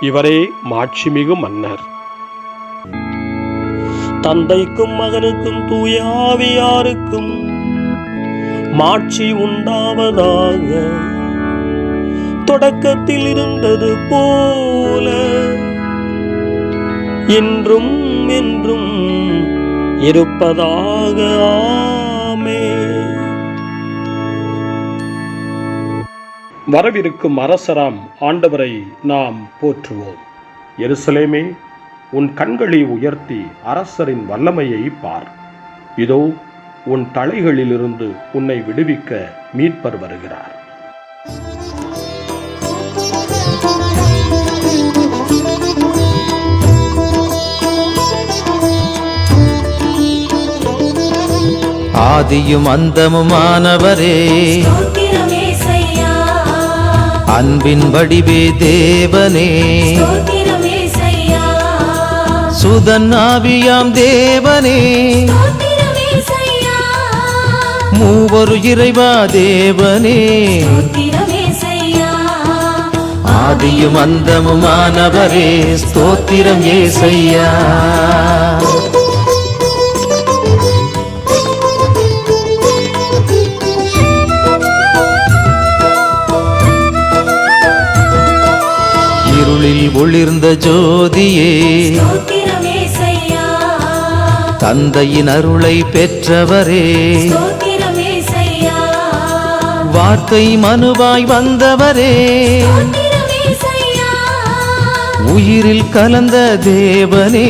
இவரே மாட்சிமிகு மன்னர். தந்தைக்கும் மகனுக்கும் தூயாவியாருக்கும் மாட்சி உண்டாவதாக தொடக்கத்தில் இருந்தது போல இன்றும் என்றும் இருப்பதாக. ஆமே வரவிருக்கும் அரசராம் ஆண்டவரை நாம் போற்றுவோம். எருசலேமே உன் கண்களை உயர்த்தி அரசரின் வல்லமையை பார். இதோ உன் தலைகளிலிருந்து உன்னை விடுவிக்க மீட்பர் வருகிறார். ஆதியும் அந்தமுமானவரே. அன்பின் வடிவே தேவனே. ஸ்தோத்திரம் ஏசையா சுதன் ஆவியாம் தேவனே. மூவரு இறைவா தேவனே. ஆதியும் அந்தமுமானவரே. ஸ்தோத்திரம் ஏசையா. இருளில் ஒளிர்ந்த ஜோதியே. தந்தையின் அருளை பெற்றவரே. வார்த்தை மனுவாய் வந்தவரே. உயிரில் கலந்த தேவனே.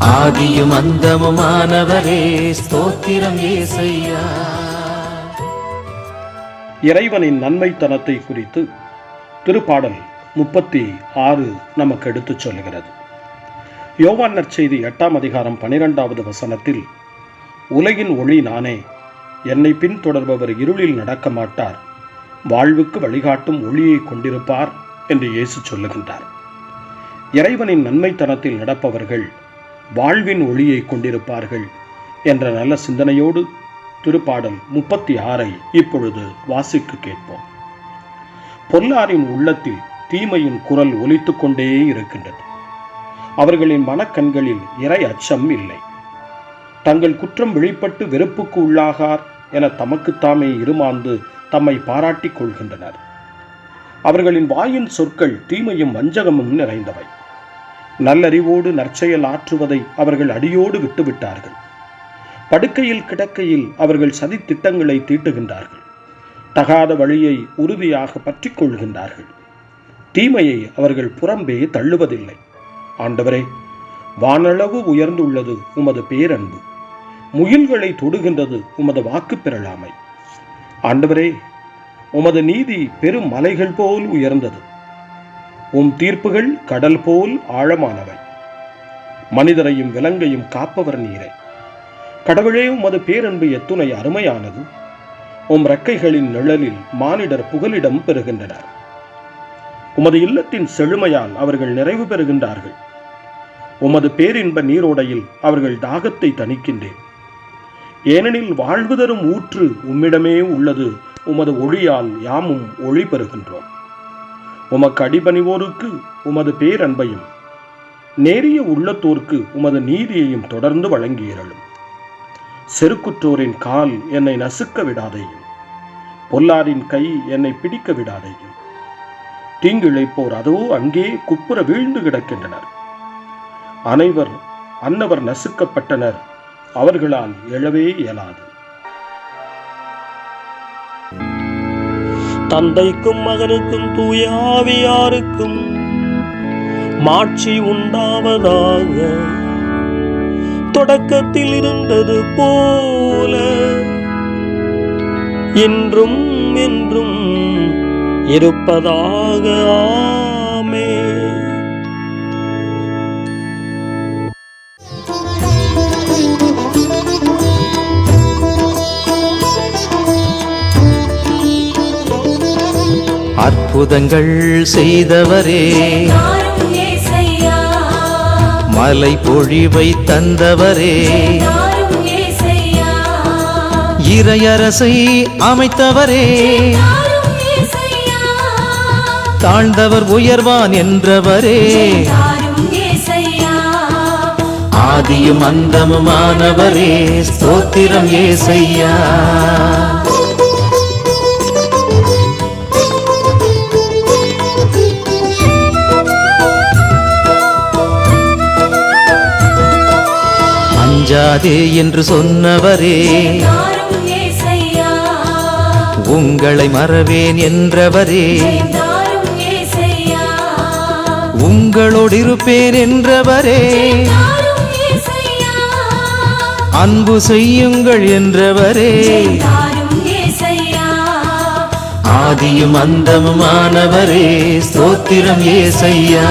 ஆதியும் அந்தமுமானவரே. ஸ்தோத்திரம் ஏசையா இறைவனின் நன்மைத்தனத்தை குறித்து திருப்பாடல் முப்பத்தி ஆறு நமக்கு எடுத்துச் சொல்கிறது யோவான் நற்செய்தி எட்டாம் அதிகாரம் பனிரெண்டாவது வசனத்தில் உலகின் ஒளி நானே என்னை பின்தொடர்பவர் இருளில் நடக்க மாட்டார். வாழ்வுக்கு வழிகாட்டும் ஒளியை கொண்டிருப்பார் என்று இயேசு சொல்லுகின்றார். இறைவனின் நன்மைத்தனத்தில் நடப்பவர்கள் வாழ்வின் ஒளியை கொண்டிருப்பார்கள் என்ற நல்ல சிந்தனையோடு திருப்பாடல் முப்பத்தி ஆறை இப்பொழுது வாசிக்கு கேட்போம். பொல்லாரின் உள்ளத்தில் தீமையின் குரல் ஒலித்துக் கொண்டே இருக்கின்றது. அவர்களின் மனக்கண்களில் இறை அச்சம் இல்லை. தங்கள் குற்றம் வெளிப்பட்டு வெறுப்புக்கு உள்ளாகார் என தமக்குத்தாமே இருமாந்து தம்மை பாராட்டிக் கொள்கின்றனர். அவர்களின் வாயின் சொற்கள் தீமையும் வஞ்சகமும் நிறைந்தவை. நல்லறிவோடு நற்செயல் ஆற்றுவதை அவர்கள் அடியோடு விட்டுவிட்டார்கள். படுக்கையில் கிடக்கையில் அவர்கள் சதி திட்டங்களை தீட்டுகின்றார்கள். தகாத வழியை உறுதியாக பற்றிக் கொள்கின்றார்கள். தீமையை அவர்கள் புறம்பே தள்ளுவதில்லை. ஆண்டவரே வானளவு உயர்ந்துள்ளது உமது பேரன்பு. முயல்களை தொடுகின்றது உமது வாக்கு பெறலாமை ஆண்டவரே உமது நீதி பெரும் மலைகள் போல் உயர்ந்தது. உம் தீர்ப்புகள் கடல் போல் ஆழமானவை. மனிதரையும் விலங்கையும் காப்பவர் நீரை. கடவுளே உமது பேரன்பு எத்துணை அருமையானது. உம் ரெக்கைகளின் நிழலில் மானிடர் புகலிடம் பெறுகின்றனர். உமது இல்லத்தின் செழுமையால் அவர்கள் நிறைவு பெறுகின்றார்கள். உமது பேரின்ப நீரோடையில் அவர்கள் தாகத்தை தணிக்கின்றேன். ஏனெனில் வாழ்வு தரும் ஊற்று உம்மிடமே உள்ளது உமது ஒளியால் யாமும் ஒளி பெறுகின்றோம். உமக்கு அடிபணிவோருக்கு உமது பேரன்பையும் நேரிய உள்ளத்தோர்க்கு உமது நீதியையும் தொடர்ந்து வழங்கியிருளும். செருக்குற்றோரின் கால் என்னை நசுக்க விடாதையும் பொல்லாரின் கை என்னை பிடிக்க விடாதையும். தீங்கிழைப்போர் அதோ அங்கே குப்புற வீழ்ந்து கிடக்கின்றனர். அனைவர் அன்னவர் நசுக்கப்பட்டனர் அவர்களால் எழவே இயலாது. தந்தைக்கும் மகனுக்கும் தூயாவியாருக்கும் மாட்சி உண்டாவதாக. தொடக்கத்தில் இருந்தது போல. என்றும் என்றும் இருப்பதாக ஆமே. அற்புதங்கள் செய்தவரே. மலை பொழிவை தந்தவரே இறையரசை அமைத்தவரே. தாழ்ந்தவர் உயர்வான் என்றவரே. ஆதியும் அந்தமுமானவரே. ஸ்தோத்திரம் ஏசையா. அஞ்சாதே என்று சொன்னவரே. உங்களை மறவேன் என்றவரே. உங்களோடு இருப்பேன் என்றவரே. அன்பு செய்யுங்கள் என்றவரே. ஆதியும் அந்தமுமானவரே. ஸ்தோத்திரம் ஏசையா.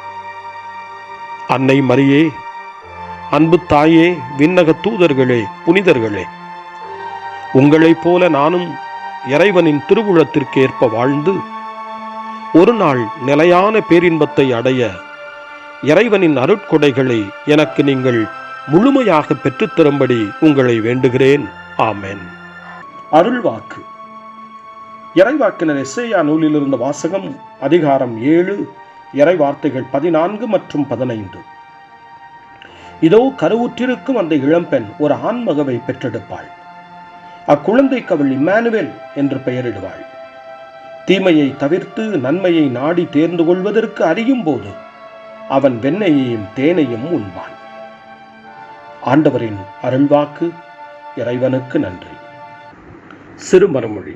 அன்னை மரியே அன்பு தாயே விண்ணக தூதர்களே புனிதர்களே. உங்களைப் போல நானும் இறைவனின் திருவுளத்திற்கு ஏற்ப வாழ்ந்து ஒரு நாள் நிலையான பேரின்பத்தை அடைய இறைவனின் அருட்கொடைகளை எனக்கு நீங்கள் முழுமையாக பெற்றுத்தரும்படி உங்களை வேண்டுகிறேன். ஆமேன். அருள்வாக்கு. இறைவாக்கினர் எஸ்ஐயா நூலிலிருந்த வாசகம் அதிகாரம் ஏழு இறை வார்த்தைகள் பதினான்கு மற்றும் பதினைந்து. இதோ கருவுற்றிருக்கும் அந்த இளம்பெண் ஒரு ஆண்மகவை பெற்றெடுப்பாள். அக்குழந்தைக்கு அவள் இம்மானுவேல் என்று பெயரிடுவாள். தீமையை தவிர்த்து நன்மையை நாடி தேர்ந்து கொள்வதற்கு அறியும் போது அவன் வெண்ணையையும் தேனையும் உண்பான். ஆண்டவரின் அருள்வாக்கு இறைவனுக்கு நன்றி. சிறு மறுமொழி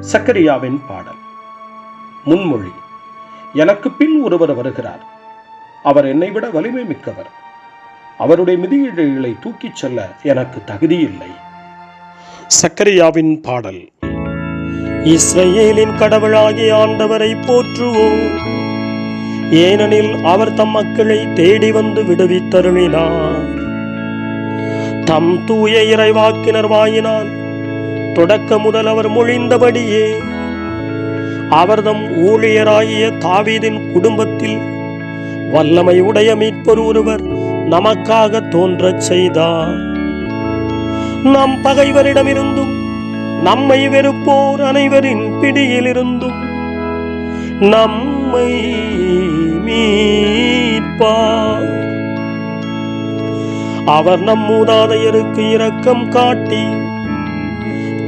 சக்கரியாவின் பாடல். முன்மொழி. எனக்கு பின் ஒருவர் வருகிறார். அவர் என்னை விட வலிமை மிக்கவர். அவருடைய மிதியீடுகளை தூக்கிச் செல்ல எனக்கு தகுதியில்லை சக்கரியாவின் பாடல். இஸ்ரேலின் கடவுளாகிய ஆண்டவரை போற்றுவோம். ஏனெனில் அவர் தம் மக்களை தேடி வந்து விடுவித்தருளினார். தம் தூய இறைவாக்கினர் வாயினால் தொடக்க முதல் அவர் மொழிந்தபடியே. அவர்தம் ஊழியராகிய தாவீதின் குடும்பத்தில் வல்லமை உடைய மீட்பர் ஒருவர் நமக்காக தோன்றச் செய்தார். நம் பகைவரிடமிருந்தும் நம்மை வெறுப்போர் அனைவரின் பிடியிலிருந்தும் நம்மை மீட்பார். அவர் நம் மூதாதையருக்கு இரக்கம் காட்டி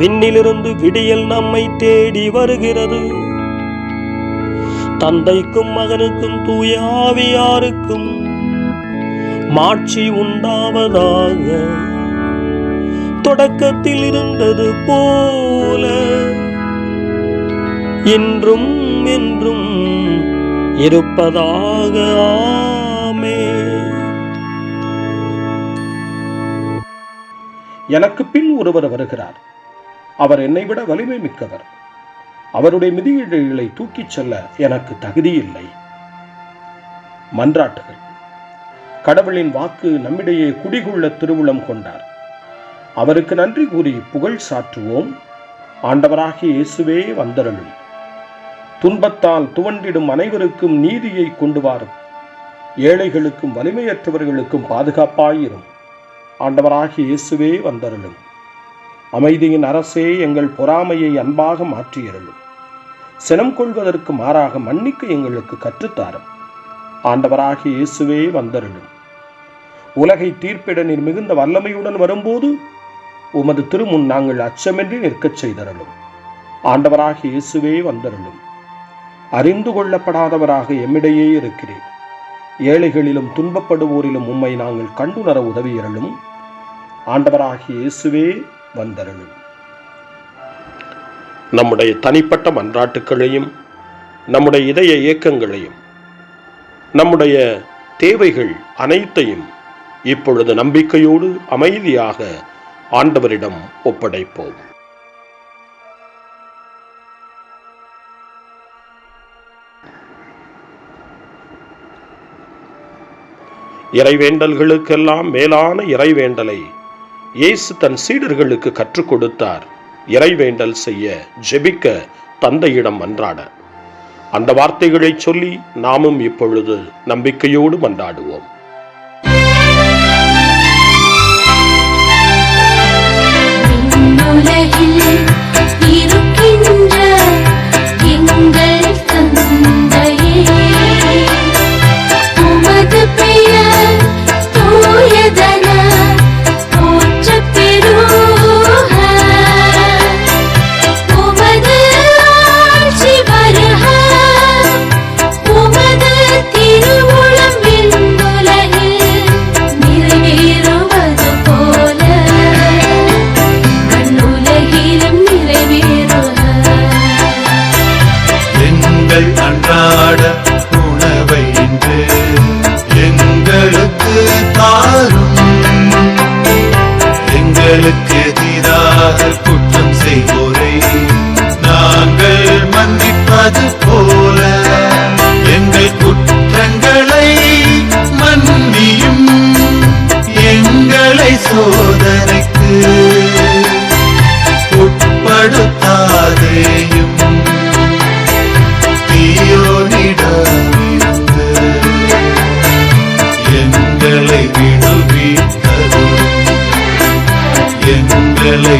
விண்ணிலிருந்து விடியல் நம்மை தேடி வருகிறது. தந்தைக்கும் மகனுக்கும் தூய ஆவியாருக்கும் மாட்சி உண்டாவதாக தொடக்கத்தில் இருந்தது போல. இன்றும் என்றும் இருப்பதாக ஆமே. எனக்கு பின் ஒருவர் வருகிறார். அவர் என்னை விட வலிமை மிக்கவர். அவருடைய மிதியீடுகளை தூக்கிச் செல்ல எனக்கு தகுதியில்லை மன்றாட்டுகள். கடவுளின் வாக்கு நம்மிடையே குடிகொள்ள திருவுளம் கொண்டார். அவருக்கு நன்றி கூறி புகழ் சாற்றுவோம். ஆண்டவராகிய இயேசுவே வந்தருளும். துன்பத்தால் துவண்டிடும் அனைவருக்கும் நீதியை கொண்டு வாரும் ஏழைகளுக்கும் வலிமையற்றவர்களுக்கும் பாதுகாப்பாயிரும். ஆண்டவராகிய இயேசுவே வந்தருளும். அமைதியின் அரசே எங்கள் பொறாமையை அன்பாக மாற்றியருளும். சினம் கொள்வதற்கு மாறாக மன்னிக்க எங்களுக்கு கற்றுத்தாரும். ஆண்டவராகிய இயேசுவே வந்தருளும். உலகை தீர்ப்பிட நீர் மிகுந்த வல்லமையுடன் வரும்போது உமது திருமுன் நாங்கள் அச்சமின்றி நிற்கச் செய்தருளும். ஆண்டவராகி இயேசுவே வந்தருளும். அறிந்து கொள்ளப்படாதவராக எம்மிடையே இருக்கிறேன். ஏழைகளிலும் துன்பப்படுவோரிலும் உம்மை நாங்கள் கண்டுணர உதவியருளும். ஆண்டவராகி இயேசுவே வந்தருளும். நம்முடைய தனிப்பட்ட மன்றாட்டுக்களையும் நம்முடைய இதய இயக்கங்களையும் நம்முடைய தேவைகள் அனைத்தையும் இப்பொழுது நம்பிக்கையோடு அமைதியாக ஆண்டவரிடம் ஒப்படைப்போம். இறைவேண்டல்களுக்கெல்லாம் மேலான இறைவேண்டலை இயேசு தன் சீடர்களுக்கு கற்றுக் கொடுத்தார். இறைவேண்டல் செய்ய ஜெபிக்க தந்தையிடம் மன்றாட அந்த வார்த்தைகளை சொல்லி நாமும் இப்பொழுது நம்பிக்கையோடு மன்றாடுவோம். இருக்கின்ற எங்களை எங்களை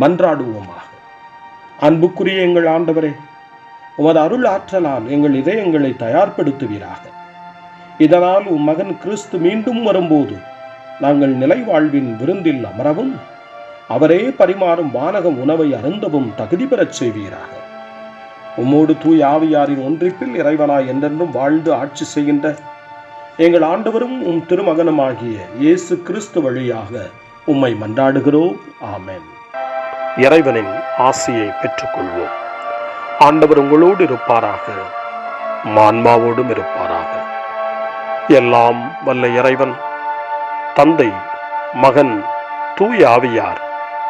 மன்றாடுவோமாக. அன்புக்குரிய எங்கள் ஆண்டவரே உமது அருள் ஆற்றலால் எங்கள் இதயங்களை தயார்படுத்துவீராக. இதனால் உம் மகன் கிறிஸ்து மீண்டும் வரும்போது நாங்கள் நிலை வாழ்வின் விருந்தில் அமரவும். அவரே பரிமாறும் வானகம் உணவை அருந்தவும் தகுதி பெறச் செய்வீராக. உம்மோடு தூய் ஆவியாரின் ஒன்றிப்பில் இறைவனாய் என்றென்றும் வாழ்ந்து ஆட்சி செய்கின்ற எங்கள் ஆண்டவரும் உம் திருமகனுமாகிய இயேசு கிறிஸ்து வழியாக உம்மை மன்றாடுகிறோம். ஆமேன். இறைவனின் ஆசியை பெற்றுக்கொள்வோம். ஆண்டவர் உங்களோடு இருப்பாராக. மான்மாவோடும் இருப்பாராக. எல்லாம் வல்ல இறைவன் தந்தை மகன் தூய் ஆவியார்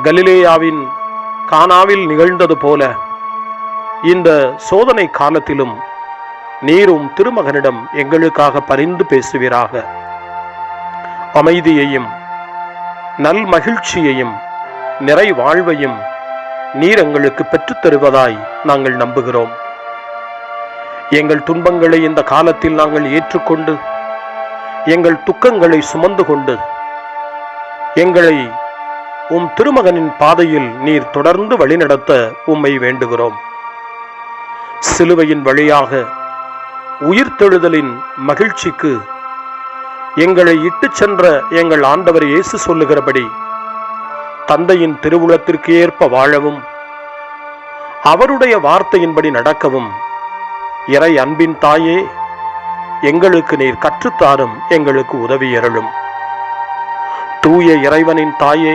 கலிலேயாவின் கானாவில் நிகழ்ந்தது போல இந்த சோதனை காலத்திலும் நீரும் திருமகனிடம் எங்களுக்காக பரிந்து பேசுவீராக. அமைதியையும் நல் மகிழ்ச்சியையும் நிறை வாழ்வையும் நீர் எங்களுக்கு பெற்றுத் தருவதாய் நாங்கள் நம்புகிறோம். எங்கள் துன்பங்களை இந்த காலத்தில் நாங்கள் ஏற்றுக்கொண்டு எங்கள் துக்கங்களை சுமந்து கொண்டு எங்களை உம் திருமகனின் பாதையில் நீர் தொடர்ந்து வழிநடத்த உம்மை வேண்டுகிறோம். சிலுவையின் வழியாக உயிர்த்தெழுதலின் மகிழ்ச்சிக்கு எங்களை இட்டுச் சென்ற எங்கள் ஆண்டவர் இயேசு சொல்லுகிறபடி தந்தையின் திருவுளத்திற்கு ஏற்ப வாழவும் அவருடைய வார்த்தையின்படி நடக்கவும் இறை அன்பின் தாயே எங்களுக்கு நீர் கற்றுத்தாரும் எங்களுக்கு உதவி எறலும் தூய இறைவனின் தாயே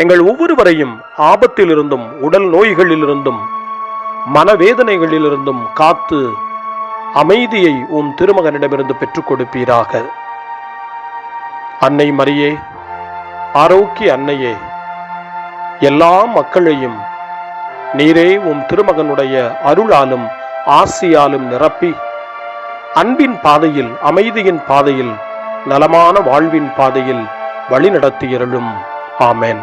எங்கள் ஒவ்வொருவரையும் ஆபத்திலிருந்தும் உடல் நோய்களிலிருந்தும் மனவேதனைகளிலிருந்தும் காத்து அமைதியை உம் திருமகனிடமிருந்து பெற்றுக் கொடுப்பீராக. அன்னை மரியே ஆரோக்கிய அன்னையே எல்லா மக்களையும் நீரே உம் திருமகனுடைய அருளாலும் ஆசியாலும் நிரப்பி அன்பின் பாதையில் அமைதியின் பாதையில் நலமான வாழ்வின் பாதையில் வழிநடத்தியிருளும் ஆமேன்.